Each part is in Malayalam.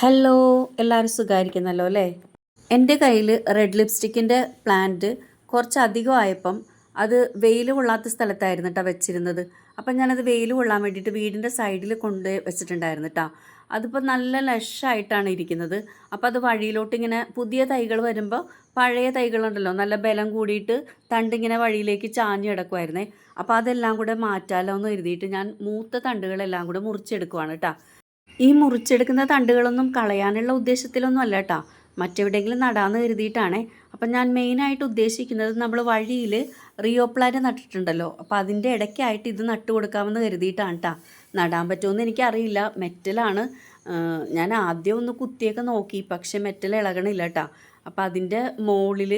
ഹലോ എല്ലാവരും സുഖമായിരിക്കുന്നല്ലോ അല്ലേ? എന്റെ കയ്യിൽ റെഡ് ലിപ്സ്റ്റിക്കിന്റെ പ്ലാന്റ് കുറച്ച് അധികം ആയപ്പം അത് വെയിൽ കൊള്ളാത്ത സ്ഥലത്തായിരുന്നു കേട്ടോ വെച്ചിരുന്നത്. അപ്പം ഞാനത് വെയിൽ കൊള്ളാൻ വേണ്ടിയിട്ട് വീടിന്റെ സൈഡിൽ കൊണ്ട് വെച്ചിട്ടുണ്ടായിരുന്നു കേട്ടോ അതിപ്പോൾ നല്ല ലഷായിട്ടാണ് ഇരിക്കുന്നത്. അപ്പോൾ അത് വഴിയിലോട്ട് ഇങ്ങനെ പുതിയ തൈകൾ വരുമ്പോൾ പഴയ തൈകളുണ്ടല്ലോ നല്ല ബലം കൂടിയിട്ട് തണ്ടിങ്ങനെ വഴിയിലേക്ക് ചാഞ്ഞ് കിടക്കുമായിരുന്നേ അപ്പോൾ അതെല്ലാം കൂടെ മാറ്റാലോ എന്ന് കരുതിയിട്ട് ഞാൻ മൂത്ത തണ്ടുകളെല്ലാം കൂടെ മുറിച്ചെടുക്കുവാണ് കേട്ടോ ഈ മുറിച്ചെടുക്കുന്ന തണ്ടുകളൊന്നും കളയാനുള്ള ഉദ്ദേശത്തിലൊന്നും അല്ല കേട്ടോ മറ്റെവിടെയെങ്കിലും നടാന്ന് കരുതിയിട്ടാണേ. അപ്പം ഞാൻ മെയിനായിട്ട് ഉദ്ദേശിക്കുന്നത് നമ്മൾ വഴിയിൽ റിയോ പ്ലാന്റ് നട്ടിട്ടുണ്ടല്ലോ. അപ്പോൾ അതിന്റെ ഇടയ്ക്കായിട്ട് ഇത് നട്ടു കൊടുക്കാമെന്ന് കരുതിയിട്ടാണ് കേട്ടോ നടാൻ പറ്റുമെന്ന് എനിക്കറിയില്ല. മെറ്റലാണ്. ഞാൻ ആദ്യം ഒന്ന് കുത്തിയൊക്കെ നോക്കി. പക്ഷേ മെറ്റൽ ഇളകണില്ല കേട്ടോ അപ്പോൾ അതിന്റെ മുകളിൽ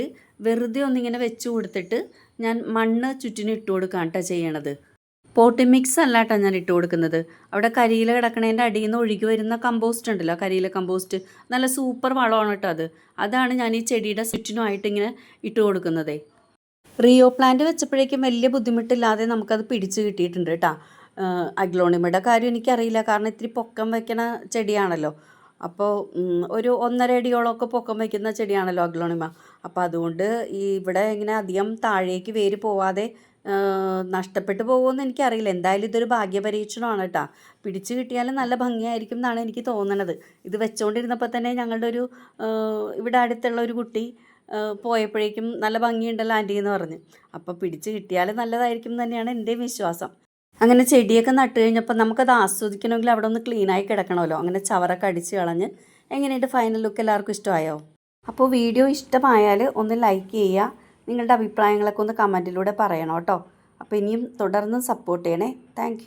വെറുതെ ഒന്നിങ്ങനെ വെച്ച് കൊടുത്തിട്ട് ഞാൻ മണ്ണ് ചുറ്റിനിട്ട് കൊടുക്കുകയാണ് കേട്ടോ ചെയ്യണത്. പോട്ടി മിക്സ് അല്ല കേട്ടോ ഞാൻ ഇട്ട് കൊടുക്കുന്നത്. അവിടെ കരിയില കിടക്കണേന്റെ അടിയിൽ നിന്ന് ഒഴുകി വരുന്ന കമ്പോസ്റ്റ് ഉണ്ടല്ലോ കരിയില കമ്പോസ്റ്റ് നല്ല സൂപ്പർ വളമാണ് കേട്ടോ അത്. അതാണ് ഞാൻ ഈ ചെടിയുടെ ചുറ്റിനുമായിട്ട് ഇങ്ങനെ ഇട്ട് കൊടുക്കുന്നതേ. റിയോ പ്ലാന്റ് വെച്ചപ്പോഴേക്കും വലിയ ബുദ്ധിമുട്ടില്ലാതെ നമുക്കത് പിടിച്ച് കിട്ടിയിട്ടുണ്ട് കേട്ടോ. അഗ്ലോണിമയുടെ കാര്യം എനിക്കറിയില്ല. കാരണം ഇത്തിരി പൊക്കം വെക്കണ ചെടിയാണല്ലോ. അപ്പോൾ ഒരു ഒന്നര അടിയോളമൊക്കെ പൊക്കം വയ്ക്കുന്ന ചെടിയാണല്ലോ അഗ്ലോണിമ. അപ്പോൾ അതുകൊണ്ട് ഇവിടെ ഇങ്ങനെ അധികം താഴേക്ക് വേര് പോവാതെ നഷ്ടപ്പെട്ടു പോകുമെന്ന് എനിക്കറിയില്ല. എന്തായാലും ഇതൊരു ഭാഗ്യപരീക്ഷണമാണ് കേട്ടോ. പിടിച്ചു കിട്ടിയാലും നല്ല ഭംഗിയായിരിക്കും എന്നാണ് എനിക്ക് തോന്നണത്. ഇത് വെച്ചുകൊണ്ടിരുന്നപ്പോൾ തന്നെ ഞങ്ങളുടെ ഒരു ഇവിടെ അടുത്തുള്ള ഒരു കുട്ടി പോയപ്പോഴേക്കും നല്ല ഭംഗിയുണ്ടല്ലോ ആന്റി എന്ന് പറഞ്ഞ്. അപ്പോൾ പിടിച്ച് കിട്ടിയാൽ നല്ലതായിരിക്കും തന്നെയാണ് എന്റെയും വിശ്വാസം. അങ്ങനെ ചെടിയൊക്കെ നട്ട് കഴിഞ്ഞപ്പോൾ നമുക്കത് ആസ്വദിക്കണമെങ്കിൽ അവിടെ ഒന്ന് ക്ലീനായി കിടക്കണമല്ലോ. അങ്ങനെ ചവറൊക്കെ അടിച്ച് കളഞ്ഞ് എങ്ങനെയുണ്ട് ഫൈനൽ ലുക്ക് എല്ലാവർക്കും ഇഷ്ടമായോ? അപ്പോൾ വീഡിയോ ഇഷ്ടമായാൽ ഒന്ന് ലൈക്ക് ചെയ്യുക. നിങ്ങളുടെ അഭിപ്രായങ്ങളൊക്കെ ഒന്ന് കമന്റിലൂടെ പറയണം കേട്ടോ. അപ്പോൾ ഇനിയും തുടർന്ന് സപ്പോർട്ട് ചെയ്യണേ. താങ്ക്